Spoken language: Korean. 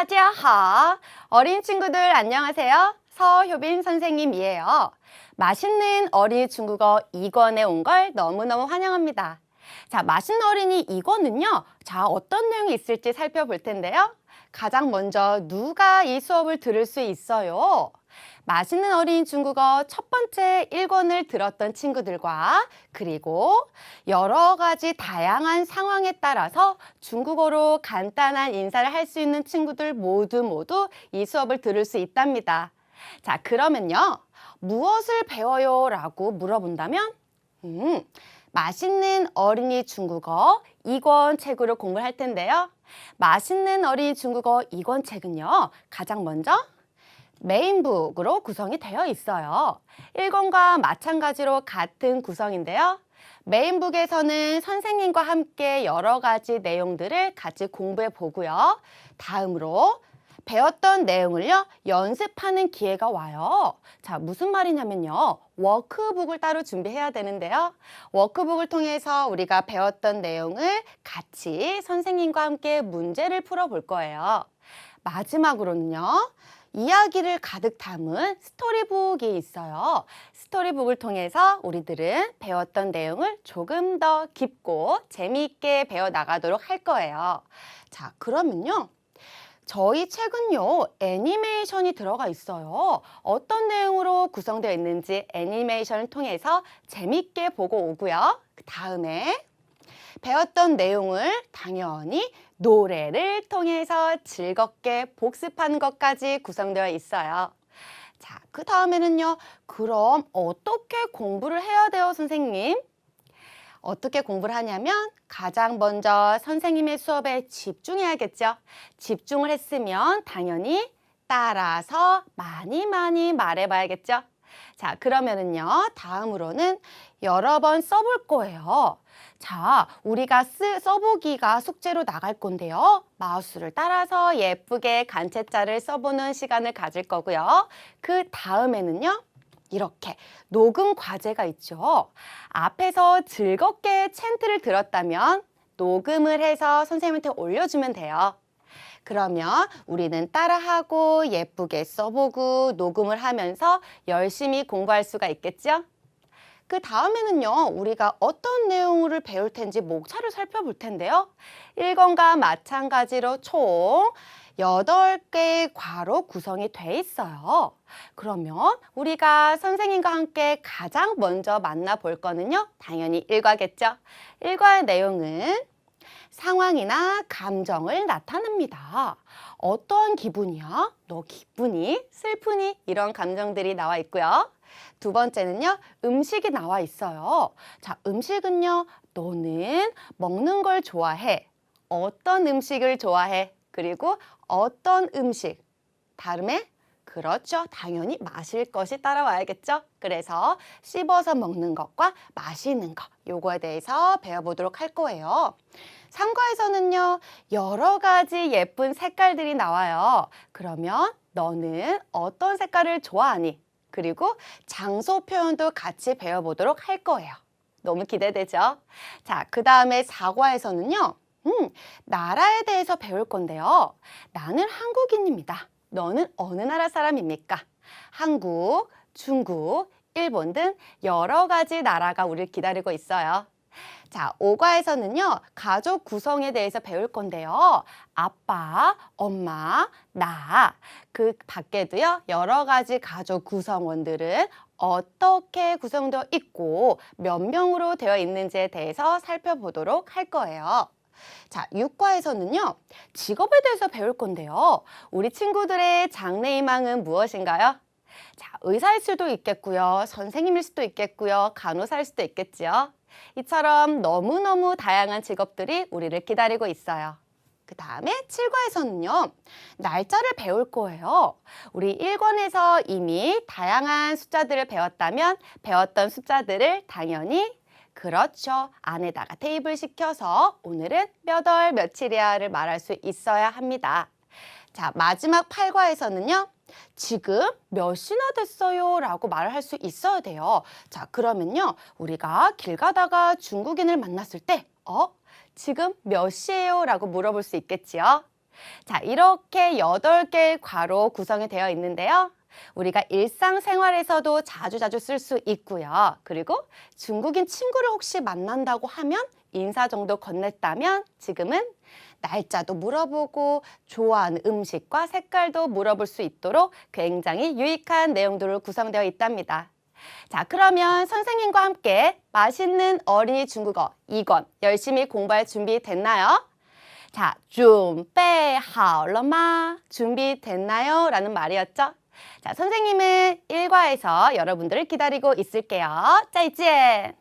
따지하 어린 친구들 안녕하세요. 서효빈 선생님이에요. 맛있는 어린이 중국어 2권에 온 걸 너무너무 환영합니다. 자, 맛있는 어린이 2권은요. 자, 어떤 내용이 있을지 살펴볼 텐데요. 가장 먼저 누가 이 수업을 들을 수 있어요? 맛있는 어린이 중국어 첫 번째 1권을 들었던 친구들과 그리고 여러 가지 다양한 상황에 따라서 중국어로 간단한 인사를 할 수 있는 친구들 모두 모두 이 수업을 들을 수 있답니다. 자, 그러면요. 무엇을 배워요? 라고 물어본다면, 음, 맛있는 어린이 중국어 2권 책으로 공부를 할 텐데요. 맛있는 어린이 중국어 2권 책은요. 가장 먼저 메인북으로 구성이 되어 있어요. 1권과 마찬가지로 같은 구성인데요. 메인북에서는 선생님과 함께 여러 가지 내용들을 같이 공부해 보고요. 다음으로 배웠던 내용을요, 연습하는 기회가 와요. 자, 무슨 말이냐면요. 워크북을 따로 준비해야 되는데요. 워크북을 통해서 우리가 배웠던 내용을 같이 선생님과 함께 문제를 풀어 볼 거예요. 마지막으로는요. 이야기를 가득 담은 스토리북이 있어요. 스토리북을 통해서 우리들은 배웠던 내용을 조금 더 깊고 재미있게 배워 나가도록 할 거예요. 자, 그러면요. 저희 책은요, 애니메이션이 들어가 있어요. 어떤 내용으로 구성되어 있는지 애니메이션을 통해서 재밌게 보고 오고요. 그 다음에 배웠던 내용을 당연히 노래를 통해서 즐겁게 복습하는 것까지 구성되어 있어요. 자, 그 다음에는요, 그럼 어떻게 공부를 해야 돼요, 선생님? 어떻게 공부를 하냐면 가장 먼저 선생님의 수업에 집중해야겠죠. 집중을 했으면 당연히 따라서 많이 많이 말해봐야겠죠. 자, 그러면은요, 다음으로는 여러 번 써볼 거예요. 자, 우리가 쓰, 써보기가 숙제로 나갈 건데요. 마우스를 따라서 예쁘게 간체자를 써보는 시간을 가질 거고요. 그 다음에는요, 이렇게 녹음 과제가 있죠. 앞에서 즐겁게 챈트를 들었다면 녹음을 해서 선생님한테 올려주면 돼요. 그러면 우리는 따라하고 예쁘게 써보고 녹음을 하면서 열심히 공부할 수가 있겠죠? 그 다음에는요, 우리가 어떤 내용을 배울 텐지 목차를 살펴볼 텐데요. 1권과 마찬가지로 총 8개의 과로 구성이 돼 있어요. 그러면 우리가 선생님과 함께 가장 먼저 만나볼 거는요, 당연히 1과겠죠. 1과의 내용은 상황이나 감정을 나타냅니다. 어떠한 기분이야? 너 기쁘니? 슬프니? 이런 감정들이 나와 있고요. 두 번째는요, 음식이 나와 있어요. 자, 음식은요, 너는 먹는 걸 좋아해. 어떤 음식을 좋아해? 그리고 어떤 음식? 다음에 그렇죠. 당연히 마실 것이 따라와야겠죠. 그래서 씹어서 먹는 것과 마시는 것, 요거에 대해서 배워보도록 할 거예요. 상과에서는요, 여러 가지 예쁜 색깔들이 나와요. 그러면 너는 어떤 색깔을 좋아하니? 그리고 장소 표현도 같이 배워보도록 할 거예요. 너무 기대되죠? 자, 그 다음에 사과에서는요, 음, 나라에 대해서 배울 건데요. 나는 한국인입니다. 너는 어느 나라 사람입니까? 한국, 중국, 일본 등 여러 가지 나라가 우리를 기다리고 있어요. 자, 5과에서는요, 가족 구성에 대해서 배울 건데요. 아빠, 엄마, 나, 그 밖에도요, 여러 가지 가족 구성원들은 어떻게 구성되어 있고 몇 명으로 되어 있는지에 대해서 살펴보도록 할 거예요. 자, 6과에서는요, 직업에 대해서 배울 건데요. 우리 친구들의 장래희망은 무엇인가요? 자, 의사일 수도 있겠고요. 선생님일 수도 있겠고요. 간호사일 수도 있겠죠. 이처럼 너무너무 다양한 직업들이 우리를 기다리고 있어요. 그 다음에 7과에서는요, 날짜를 배울 거예요. 우리 1권에서 이미 다양한 숫자들을 배웠다면 배웠던 숫자들을 당연히 그렇죠. 안에다가 테이블 시켜서 오늘은 몇 월 며칠이야를 말할 수 있어야 합니다. 자, 마지막 8과에서는요. 지금 몇 시나 됐어요? 라고 말을 할수 있어야 돼요. 자, 그러면요. 우리가 길 가다가 중국인을 만났을 때, 어? 지금 몇 시예요? 라고 물어볼 수 있겠지요. 자, 이렇게 여덟 개의 괄호 구성이 되어 있는데요. 우리가 일상생활에서도 자주자주 쓸 수 있고요. 그리고 중국인 친구를 혹시 만난다고 하면 인사 정도 건넸다면 지금은 날짜도 물어보고 좋아하는 음식과 색깔도 물어볼 수 있도록 굉장히 유익한 내용들로 구성되어 있답니다. 자, 그러면 선생님과 함께 맛있는 어린이 중국어 2권 열심히 공부할 준비 됐나요? 자, 准备好了吗? 준비됐나요? 라는 말이었죠. 자, 선생님은 1과에서 여러분들을 기다리고 있을게요. 再见!